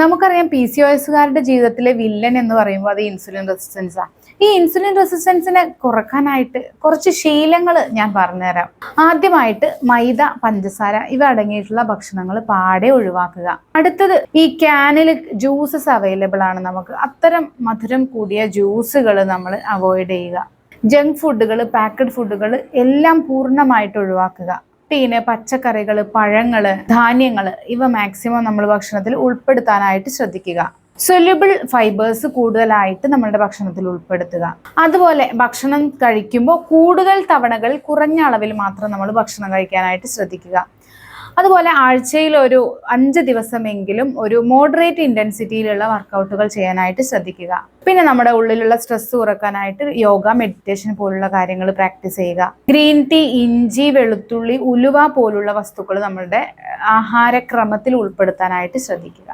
നമുക്കറിയാം P C O എസുകാരുടെ ജീവിതത്തിലെ villain എന്ന് പറയുമ്പോൾ അത് ഇൻസുലിൻ റെസിസ്റ്റൻസാണ് ഈ ഇൻസുലിൻ റെസിസ്റ്റൻസിനെ കുറക്കാനായിട്ട് കുറച്ച് ശീലങ്ങൾ ഞാൻ പറഞ്ഞുതരാം. ആദ്യമായിട്ട് മൈദ പഞ്ചസാര ഇവ അടങ്ങിയിട്ടുള്ള ഭക്ഷണങ്ങൾ പാടെ ഒഴിവാക്കുക. അടുത്തത് ഈ ക്യാനിൽ ജ്യൂസസ് അവൈലബിൾ ആണ് നമുക്ക്. അത്തരം മധുരം കൂടിയ ജ്യൂസുകൾ നമ്മൾ അവോയ്ഡ് ചെയ്യുക. ജങ്ക് ഫുഡുകൾ പാക്കഡ് ഫുഡുകൾ എല്ലാം പൂർണമായിട്ട് ഒഴിവാക്കുക. പിന്നെ പച്ചക്കറികൾ പഴങ്ങൾ ധാന്യങ്ങൾ ഇവ മാക്സിമം നമ്മൾ ഭക്ഷണത്തിൽ ഉൾപ്പെടുത്താനായിട്ട് ശ്രദ്ധിക്കുക. സൊല്യൂബിൾ ഫൈബേഴ്സ് കൂടുതലായിട്ട് നമ്മളുടെ ഭക്ഷണത്തിൽ ഉൾപ്പെടുത്തുക. അതുപോലെ ഭക്ഷണം കഴിക്കുമ്പോൾ കൂടുതൽ തവണകൾ കുറഞ്ഞ അളവിൽ മാത്രം നമ്മൾ ഭക്ഷണം കഴിക്കാനായിട്ട് ശ്രദ്ധിക്കുക. അതുപോലെ ആഴ്ചയിൽ ഒരു അഞ്ച് ദിവസമെങ്കിലും ഒരു മോഡറേറ്റ് ഇന്റൻസിറ്റിയിലുള്ള വർക്കൗട്ടുകൾ ചെയ്യാനായിട്ട് ശ്രദ്ധിക്കുക. പിന്നെ നമ്മുടെ ഉള്ളിലുള്ള സ്ട്രെസ് കുറക്കാനായിട്ട് യോഗ മെഡിറ്റേഷൻ പോലുള്ള കാര്യങ്ങൾ പ്രാക്ടീസ് ചെയ്യുക. ഗ്രീൻ ടീ ഇഞ്ചി വെളുത്തുള്ളി ഉലുവ പോലുള്ള വസ്തുക്കൾ നമ്മളുടെ ആഹാരക്രമത്തിൽ ഉൾപ്പെടുത്താനായിട്ട് ശ്രദ്ധിക്കുക.